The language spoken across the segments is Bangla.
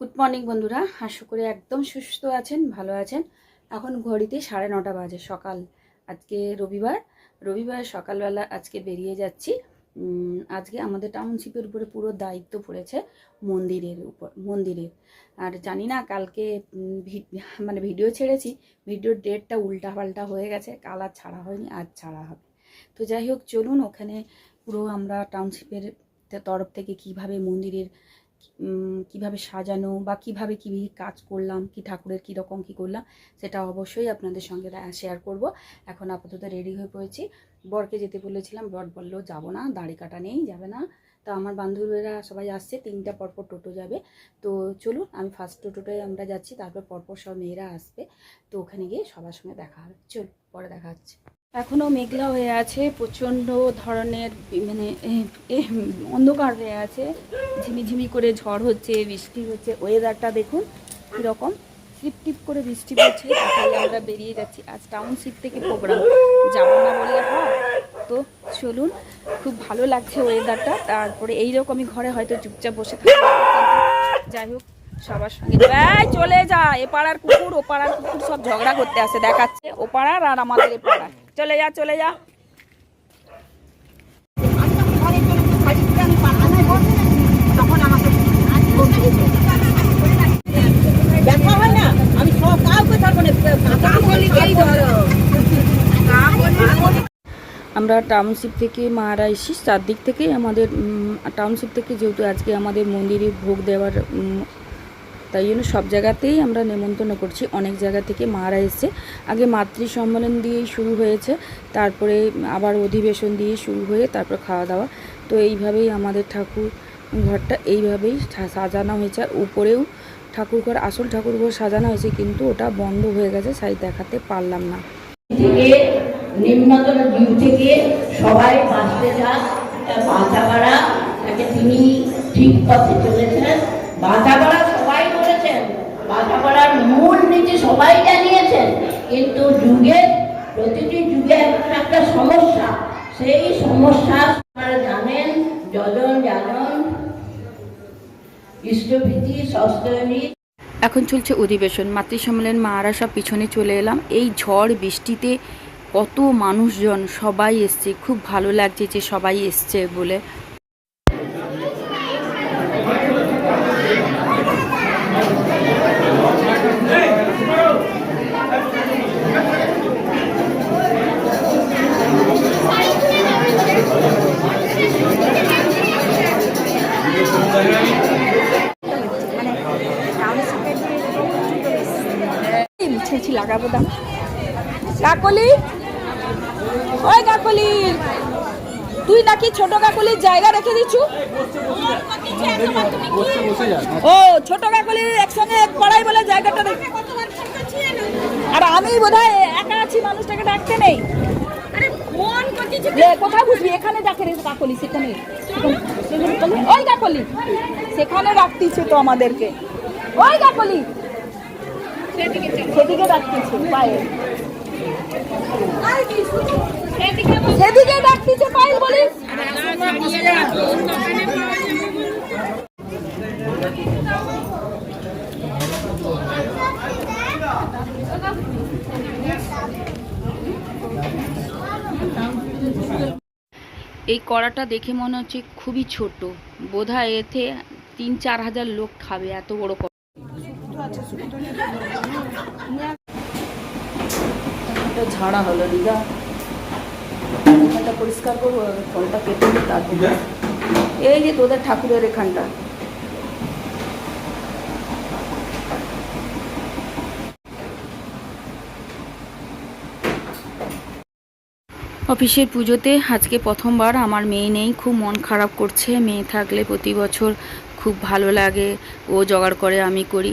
গুড মর্নিং বন্ধুরা। আশা করি একদম সুস্থ আছেন, ভালো আছেন। এখন ঘড়িতে সাড়ে নটা বাজে, সকাল। আজকে রবিবার। রবিবার সকালবেলা আজকে বেরিয়ে যাচ্ছি। আজকে আমাদের টাউনশিপের উপরে পুরো দায়িত্ব পড়েছে মন্দিরের উপর, মন্দিরের। আর জানি না কালকে মানে ভিডিও ছেড়েছি ভিডিওর ডেটটা উল্টা পাল্টা হয়ে গেছে, কাল আর ছাড়া হয়নি, আজ ছাড়া হবে। তো যাই হোক, চলুন, ওখানে পুরো আমরা টাউনশিপের তরফ থেকে কীভাবে মন্দিরের কীভাবে সাজানো বা কীভাবে কী কাজ করলাম, কি ঠাকুরের কীরকম কী করলাম, সেটা অবশ্যই আপনাদের সঙ্গে শেয়ার করব। এখন আপাতত রেডি হয়ে পড়েছি। বরকে যেতে বলেছিলাম, বর বলল, যাব না, দাড়ি কাটা নেই, যাবে না। তো আমার বান্ধবীরা সবাই আসছে, তিনটা পরপর টোটো যাবে। তো চলুন, আমি ফার্স্ট টোটোটায় আমরা যাচ্ছি, তারপর পরপর সব মেয়েরা আসবে। তো ওখানে গিয়ে সবার সঙ্গে দেখা হবে। চল পরে দেখা হচ্ছে। এখনও মেঘলা হয়ে আছে, প্রচণ্ড ধরনের মানে অন্ধকার হয়ে আছে। ঝিমিঝিমি করে ঝড় হচ্ছে, বৃষ্টি হচ্ছে ওয়েদারটা দেখুন কীরকম। টিপ টিপ করে বৃষ্টি পড়ছে তাই আমরা বেরিয়ে যাচ্ছি আজ টাউনশিপ থেকে প্রোগ্রাম যাব না বললে হয়? তো চলুন, খুব ভালো লাগছে ওয়েদারটা তারপরে এইরকমই ঘরে হয়তো চুপচাপ বসে কিন্তু যাই হোক সবার সঙ্গে চলে যা এ পাড়ার কুকুর ও পাড়ার কুকুর সব ঝগড়া করতে আসে দেখাচ্ছে। ও পাড়ার আর আমাদের এ পাড়ার। চলে যা চলে যা। আমরা টাউনশিপ থেকে মারা এসি চারদিক থেকেই আমাদের টাউনশিপ থেকে যেহেতু আজকে আমাদের মন্দিরে ভোগ দেওয়ার তাই জন্য সব জায়গাতেই আমরা নেমন্তন্ন করছি। অনেক জায়গা থেকে মারা এসছে। আগে মাতৃ সম্মেলন দিয়েই শুরু হয়েছে। তারপরে আবার অধিবেশন দিয়ে শুরু হয়ে তারপর খাওয়া দাওয়া। তো এইভাবেই আমাদের ঠাকুর ঘরটা এইভাবেই সাজানো হয়েছে। আর উপরেও ঠাকুর ঘর, আসল ঠাকুর ঘর সাজানো হয়েছে, কিন্তু ওটা বন্ধ হয়ে গেছে সাই দেখাতে পারলাম না। থেকে সবাই বাঁচতে চান বাঁচা তিনি ঠিক পথে চলেছেন। বাঁচা বাঁচা পাড়ার মূল নীতি সবাই জানিয়েছেন, কিন্তু যুগের প্রতিটি একটা সমস্যা। সেই সমস্যা আপনারা জানেন, যজন জানন ইষ্টভীতি সস্তনী এখন চলছে অধিবেশন মাতৃ সম্মেলন মারা সব পিছনে চলে এলাম। এই ঝড় বৃষ্টিতে কত মানুষজন সবাই এসছে, খুব ভালো লাগছে যে সবাই এসছে বলে। লাগাবো দাম। কাকলি? ওই কাকলি। তুই নাকি ছোট কাকলির জায়গা রেখে দিছু ও, ছোট কাকলির একসঙ্গে পড়াই বলে জায়গাটা আর আমি বোধহয় একা আছি, মানুষটাকে ডাকতে নেই। কোথায় বুঝবি এখানে ডাকে রে কাকলি, সেখানে। ওই কাকলি, সেখানে রাখতিছে তো আমাদেরকে। ওই কাকলি, সেদিকে ডাকতেছে, পায়ে। সেদিকে ডাকতেছে এই কড়াটা দেখে মনে হচ্ছে খুবই ছোট। বোধহয় এতে তিন চার হাজার লোক খাবে এত বড় কড়া। ঝাড়া হলো দিদা। পরিষ্কার করব ফলটা কেটে নিই তারপর এই যে তোদের ঠাকুরের এখানটা। অফিসের পুজোতে আজকে প্রথমবার আমার মেয়ে নেই খুব মন খারাপ করছে। মেয়ে থাকলে প্রতি বছর খুব ভালো লাগে, ও জোগাড় করে আমি করি।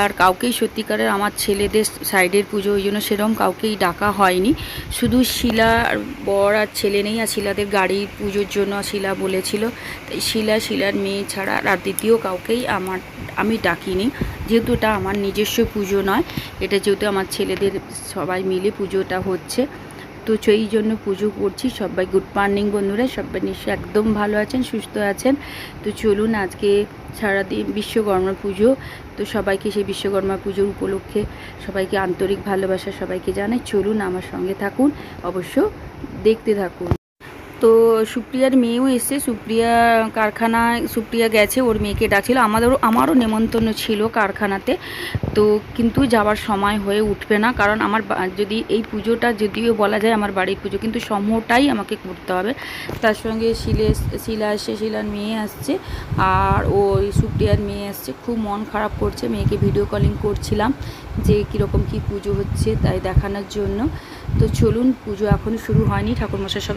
আর কাউকেই সত্যিকারের আমার ছেলেদের সাইডের পুজো ওই জন্য সেরকম কাউকেই ডাকা হয়নি। শুধু শিলা আর বর আর ছেলে নেই আর শিলাদের গাড়ির পুজোর জন্য শিলা বলেছিল। তাই শিলা, শিলার মেয়ে ছাড়া আর দ্বিতীয় কাউকেই আমার, আমি ডাকিনি। যেহেতু এটা আমার নিজস্ব পুজো নয়, এটা যেহেতু আমার ছেলেদের সবাই মিলে পুজোটা হচ্ছে। তো সেই জন্য পুজো করছি। সবাই গুড মর্নিং বন্ধুরা, সবাই নিশ্চয়ই একদম ভালো আছেন, সুস্থ আছেন। তো চলুন আজকে সারাদিন বিশ্বকর্মা পুজো। তো সবাইকে সেই বিশ্বকর্মা পুজোর উপলক্ষে সবাইকে আন্তরিক ভালোবাসা সবাইকে জানাই। চলুন আমার সঙ্গে থাকুন, অবশ্য দেখতে থাকুন। তো সুপ্রিয়ার মেয়েও এসছে। সুপ্রিয়া কারখানায় সুপ্রিয়া গেছে, ওর মেয়েকে ডাকছিল। আমাদেরও আমারও নেমন্তন্ন ছিল কারখানাতে। তো কিন্তু যাওয়ার সময় হয়ে উঠবে না। কারণ আমার যদি এই পুজোটা যদিও বলা যায় আমার বাড়ির পুজো, কিন্তু সমূহটাই আমাকে করতে হবে। তার সঙ্গে শিলে শিলা আসছে শিলার মেয়ে আসছে। আর ওই সুপ্রিয়ার মেয়ে আসছে। খুব মন খারাপ করছে। মেয়েকে ভিডিও কলিং করছিলাম যে কীরকম কী পুজো হচ্ছে তাই দেখানোর জন্য। তো চলুন, পুজো এখনও শুরু হয়নি। ঠাকুরমশাই সব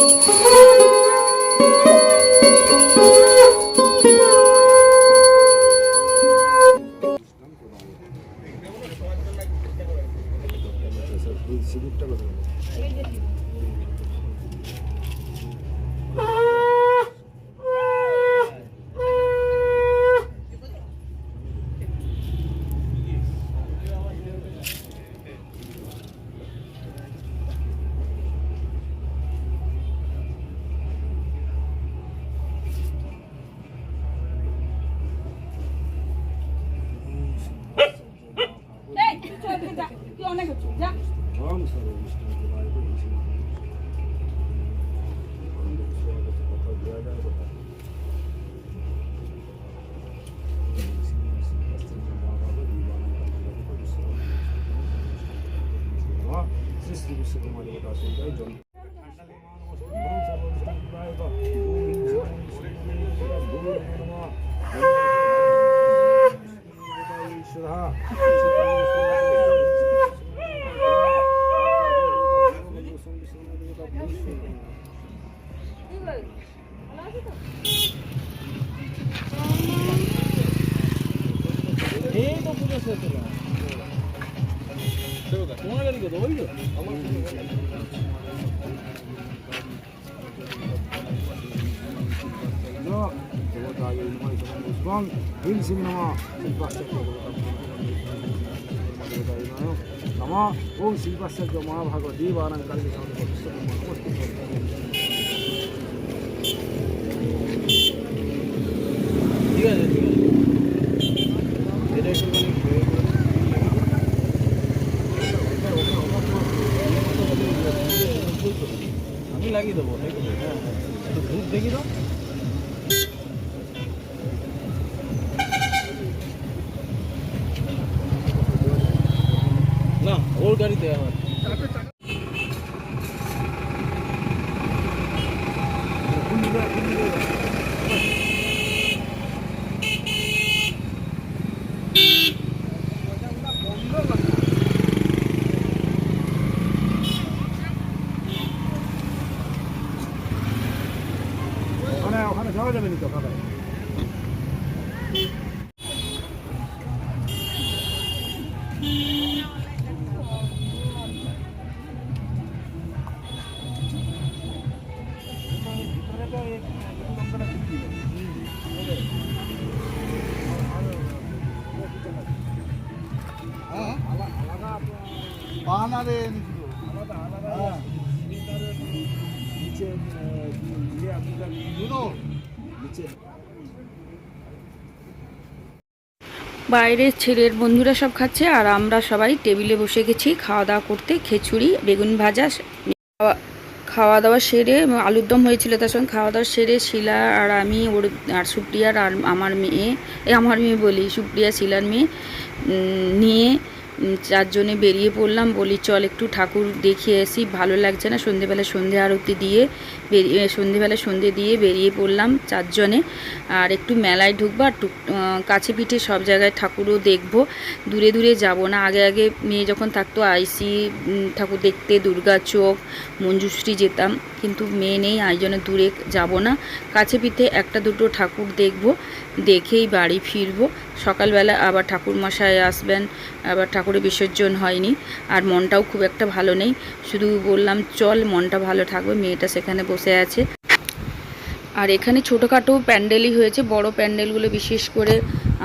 Thank you. mı sarılmıştı acaba? Böyle bir şey mi? Önündeki şeye bakıp bakar, bir yerden bakar. Siz gibi sıkıma da bakar. পুজো শেষ হলো তোমার গাড়ি কত ওই তো আমার পুষ্পং হিং সিং নম নম ওম শিল্পাশ্চর্য মহাভাগ দেবানাং কালী ঠিক ওর গাড়িতে আমার। নিচে বাইরের ছেলের বন্ধুরা সব খাচ্ছে আর আমরা সবাই টেবিলে বসে গেছি, খাওয়া দাওয়া করতে, খিচুড়ি, বেগুন ভাজা খাওয়া- দাওয়া সেরে আলুর দম হয়েছিল তার সঙ্গে। খাওয়া দাওয়া সেরে শিলা আর আমি, ওর আর সুপ্রিয়ার আর আমার মেয়ে আমার মেয়ে বলি, সুপ্রিয়া, শিলার মেয়ে নিয়ে চারজনে বেরিয়ে পড়লাম। বলি, চল একটু ঠাকুর দেখিয়ে আসি। ভালো লাগছে না সন্ধেবেলা সন্ধে আরতি দিয়ে বেরিয়ে সন্ধেবেলা সন্ধে দিয়ে বেরিয়ে পড়লাম চারজনে। আর একটু মেলায় ঢুকবো আর কাছে পিঠে সব জায়গায় ঠাকুরও দেখব। দূরে দূরে যাব না। আগে আগে মেয়ে যখন থাকতো, আইসি ঠাকুর দেখতে, দুর্গা চোখ, মঞ্জুশ্রী যেতাম। কিন্তু মেয়ে নেই জন্য দূরে যাব না। কাছে পিঠে একটা দুটো ঠাকুর দেখব। দেখেই বাড়ি ফিরবো। সকালবেলা আবার ঠাকুর মশাই আসবেন, আবার ঠাকুরের বিসর্জন হয়নি, আর মনটাও খুব একটা ভালো নেই। শুধু বললাম, চল, মনটা ভালো থাকবে, মেয়েটা সেখানে বসে আছে। আর এখানে ছোটোখাটো প্যান্ডেলই হয়েছে, বড় প্যান্ডেলগুলো বিশেষ করে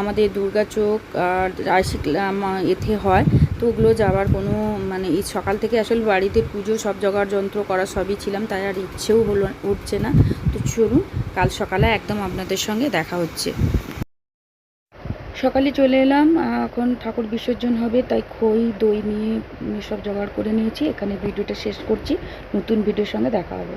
আমাদের দুর্গা চোখ আর আইসিক্লাম এতে হয়। তো ওগুলো যাওয়ার কোনো মানে এই সকাল থেকে আসলে বাড়িতে পুজো, সব জোগাড় যন্ত্র করা সবই ছিলাম, তাই আর ইচ্ছেও হলো উঠছে না। তো চলুন, কাল সকালে একদম আপনাদের সঙ্গে দেখা হচ্ছে। সকালে চলে এলাম এখন ঠাকুর বিসর্জন হবে, তাই খই, দই নিয়ে সব জোগাড় করে নিয়েছি। এখানে ভিডিওটা শেষ করছি, নতুন ভিডিওর সঙ্গে দেখা হবে।